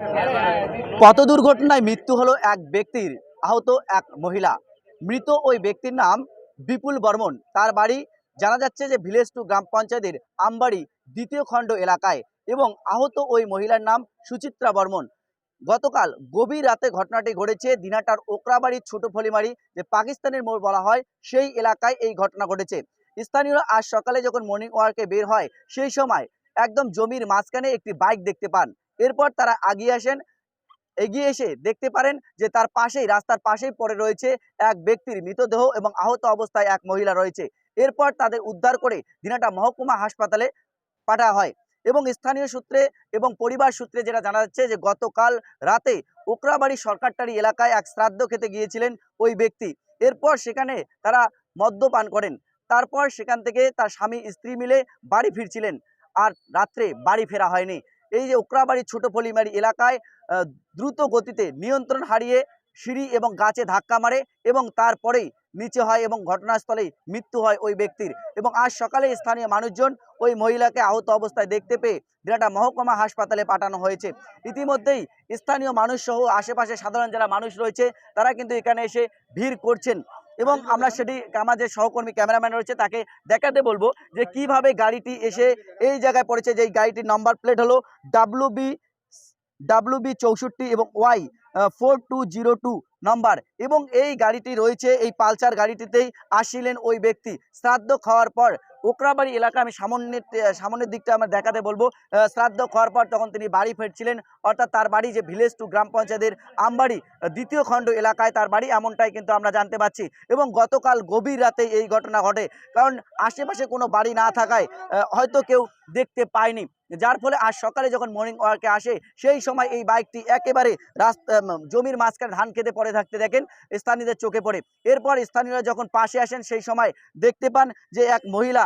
পথ দুর্ঘটনায় মৃত্যু হলো এক ব্যক্তির? আহত এক মহিলা। মৃত ওই ব্যক্তির নাম বিপুল বর্মন। তার বাড়ি জানা যাচ্ছে যে ভিলেজ টু গ্রাম পঞ্চায়েতের আমবাড়ি দ্বিতীয় খণ্ড এলাকায় এবং আহত ওই মহিলার নাম সুচিত্রা বর্মন। গতকাল গভীর রাতে ঘটনাটি ঘটেছে দিনাটার ওকরাবাড়ির ছোট ফলিমারি যে পাকিস্তানের মোড় বলা হয়, সেই এলাকায় এই ঘটনা ঘটেছে। স্থানীয়রা আজ সকালে যখন মর্নিং ওয়ার্কে বের হয়, সেই সময় একদম জমির মাঝখানে একটি বাইক দেখতে পান। এরপর তারা আগিয়ে আসেন। এগিয়ে এসে দেখতে পারেন যে তার পাশেই, রাস্তার পাশেই পড়ে রয়েছে এক ব্যক্তির মৃতদেহ এবং আহত অবস্থায় এক মহিলা রয়েছে। এরপর তাদের উদ্ধার করে দিনাটা মহকুমা হাসপাতালে পাঠা হয় এবং স্থানীয় সূত্রে এবং পরিবার সূত্রে যেটা জানা যাচ্ছে যে গতকাল রাতে ওকরাবাড়ি সরকারটারি এলাকায় এক শ্রাদ্ধ খেতে গিয়েছিলেন ওই ব্যক্তি। এরপর সেখানে তারা মদ্যপান করেন। তারপর সেখান থেকে তার স্বামী, স্ত্রী মিলে বাড়ি ফিরছিলেন। আর রাত্রে বাড়ি ফেরা হয়নি। এই যে ওকরাবাড়ি ছোট পলিমারি এলাকায় দ্রুত গতিতে নিয়ন্ত্রণ হারিয়ে সিঁড়ি এবং গাছে ধাক্কা মারে এবং তারপরেই নিচে হয় এবং ঘটনাস্থলেই মৃত্যু হয় ওই ব্যক্তির। এবং আজ সকালে স্থানীয় মানুষজন ওই মহিলাকে আহত অবস্থায় দেখতে পেয়ে দিনাটা মহকুমা হাসপাতালে পাঠানো হয়েছে। ইতিমধ্যেই স্থানীয় মানুষ সহ আশেপাশে সাধারণ যারা মানুষ রয়েছে, তারা কিন্তু এখানে এসে ভিড় করছেন। এবং আমরা সেটি আমার যে সহকর্মী ক্যামেরাম্যান রয়েছে তাকে দেখাতে বলব যে কীভাবে গাড়িটি এসে এই জায়গায় পড়েছে যে এই গাড়িটির নাম্বার প্লেট হলো ডাব্লু বি ডাব্লু বি চৌষট্টি এবং Y four two zero two number. এবং এই গাড়িটি রয়েছে এই পালসার গাড়িটিতেই আসছিলেন ওই ব্যক্তি। শ্রাদ্ধ খাওয়ার পর ওকরাবাড়ি এলাকা আমি সামনের সামনের দিকটা আমার দেখাতে বলব। শ্রাদ্ধ খাওয়ার পর তখন তিনি বাড়ি ফিরছিলেন। অর্থাৎ তার বাড়ি যে ভিলেজ টু গ্রাম পঞ্চায়েতের আমবাড়ি দ্বিতীয় খণ্ড এলাকায় তার বাড়ি এমনটাই কিন্তু আমরা জানতে পারছি এবং গতকাল গভীর রাতে এই ঘটনা ঘটে। কারণ আশেপাশে কোনো বাড়ি না থাকায় হয়তো কেউ দেখতে পায়নি। যার ফলে আজ সকালে যখন মর্নিং ওয়ার্কে আসে, সেই সময় এই বাইকটি একেবারে রাস্তা জমির মাঝখানে ধান খেতে পড়ে থাকতে দেখেন, স্থানীয়দের চোখে পড়ে। এরপর স্থানীয়রা যখন পাশে আসেন, সেই সময় দেখতে পান যে এক মহিলা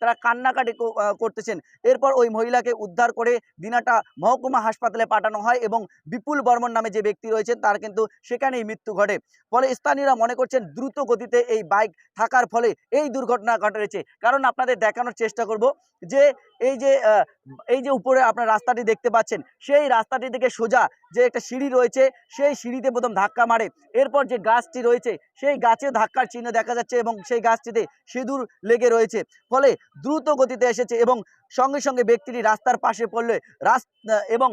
তারা কান্নাকাটি করতেছেন। এরপর ওই মহিলাকে উদ্ধার করে দিনাটা মহকুমা হাসপাতালে পাঠানো হয় এবং বিপুল বর্মন নামে যে ব্যক্তি রয়েছেন তার কিন্তু সেখানেই মৃত্যু ঘটে। ফলে স্থানীয়রা মনে করছেন দ্রুত গতিতে এই বাইক থাকার ফলে এই দুর্ঘটনা ঘটেছে। কারণ আপনাদের দেখানোর চেষ্টা করব যে এই যে এই যে উপরে আপনার রাস্তাটি দেখতে পাচ্ছেন, সেই রাস্তাটি থেকে সোজা যে একটা সিঁড়ি রয়েছে, সেই সিঁড়িতে প্রথম ধাক্কা মারে। এরপর যে গাছটি রয়েছে, সেই গাছে ধাক্কার চিহ্ন দেখা যাচ্ছে এবং সেই গাছটিতে সিঁদুর লেগে রয়েছে। ফলে দ্রুত গতিতে এসেছে এবং সঙ্গে সঙ্গে ব্যক্তিটি রাস্তার পাশে পড়লে রাস্তা এবং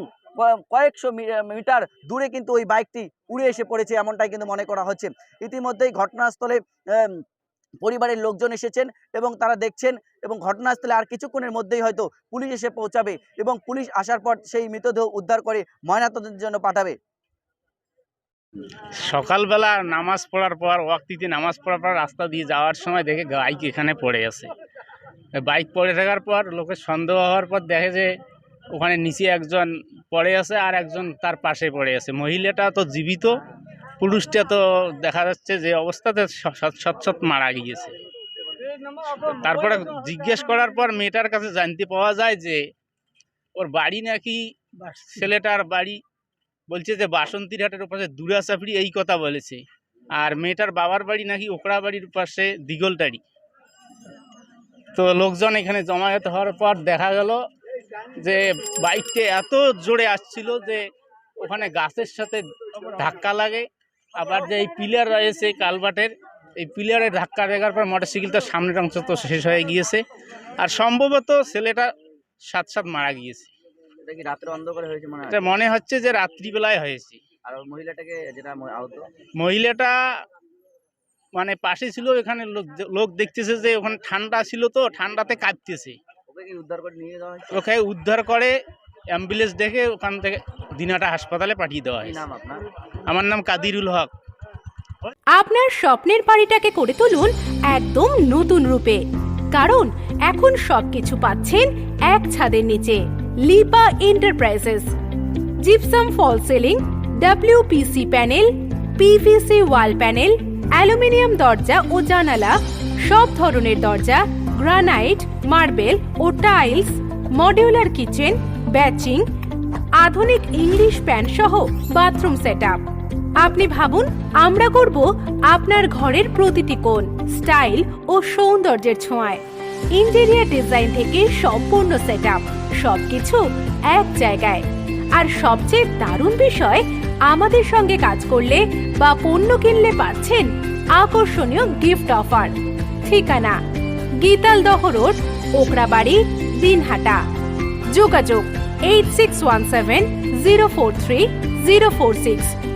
কয়েকশো মিটার দূরে কিন্তু ওই বাইকটি উড়ে এসে পড়েছে এমনটাই কিন্তু মনে করা হচ্ছে। ইতিমধ্যেই ঘটনাস্থলে পরিবারের লোকজন এসেছেন এবং তারা দেখছেন এবং ঘটনাস্থলে আর কিছুক্ষণের মধ্যেই হয়তো পুলিশ এসে পৌঁছাবে এবং পুলিশ আসার পর সেই মৃতদেহ উদ্ধার করে ময়নাতদন্তের জন্য পাঠাবে। সকালবেলা নামাজ পড়ার পর, ওয়াক্তিতে নামাজ পড়ার পর রাস্তা দিয়ে যাওয়ার সময় দেখে বাইক এখানে পড়ে আছে। বাইক পড়ে থাকার পর লোকের সন্দেহ হওয়ার পর দেখে যে ওখানে নিচে একজন পড়ে আছে আর একজন তার পাশে পড়ে আছে। মহিলাটা তো জীবিত পুরুষটা তো দেখা যাচ্ছে যে অবস্থাতে সৎসৎ মারা গিয়েছে। তারপরে জিজ্ঞেস করার পর মেয়েটার কাছে জানতে পাওয়া যায় যে ওর বাড়ি নাকি ছেলেটার বাড়ি। বলছে যে বাসন্তীর হাটের পাশে দুরাচাপড়ি এই কথা বলেছে। আর মেয়েটার বাবার বাড়ি নাকি ওকরা বাড়ির পাশে দিগলটারি তো লোকজন এখানে জমায়েত হওয়ার পর দেখা গেল যে বাইকটা এত জোরে আসছিল যে ওখানে গাছের সাথে ধাক্কা লাগে। আবার যে এই পিলার রয়েছে কালবাটের এই পিলারে ধাক্কা দেওয়ার পর মোটরসাইকেলটার সামনের অংশ তো শেষ হয়ে গিয়েছে। আর সম্ভবত ছেলেটা সাত সাত মারা গিয়েছে। মনে হচ্ছে যে রাত্রিবেলায় হয়েছে। আর মহিলাটাকে যেটা মহিলাটা মানে পাশে ছিল এখানে লোক লোক দেখতেছে যে ওখানে ঠান্ডা ছিল তো ঠান্ডাতে কাঁপতেছে ওকে উদ্ধার করে নিয়ে যাওয়া হয়েছে? ওকে উদ্ধার করে অ্যাম্বুলেন্স দেখে ওখান থেকে দিনাটা হাসপাতালে পাঠিয়ে দেওয়া আপনার? আমার নাম কাদিরুল হক। আপনার স্বপ্নের বাড়িটাকে করে তুলুন একদম নতুন রূপে। কারণ এখন সবকিছু পাচ্ছেন এক ছাদের নিচে Lipa enterprises. Gypsum false ceiling WPC panel PVC wall panel aluminium দরজা ও জানালা, সব ধরনের দরজা, গ্রানাইট, মার্বেল ও টাইলস, মডিউলার কিচেন, ব্যাচিং, আধুনিক ইংলিশ প্যান সহ বাথরুম সেটআপ। আপনি ভাবুন, আমরা করব আপনার ঘরের প্রতিটি কোণ, স্টাইল ও সৌন্দর্যের ছোঁয়ায়। ইন্টেরিয়ার ডিজাইন থেকে সম্পূর্ণ সেটআপ, সবকিছু এক জায়গায়। আর সবচেয়ে দারুণ বিষয় আমাদের সঙ্গে কাজ করলে বা পণ্য কিনলে পাচ্ছেন আকর্ষণীয় গিফট অফার। ঠিকানা গীতাল দহ রোড ওকরাবাড়ি দিনহাটা। যোগাযোগ eight six one seven zero four three zero four six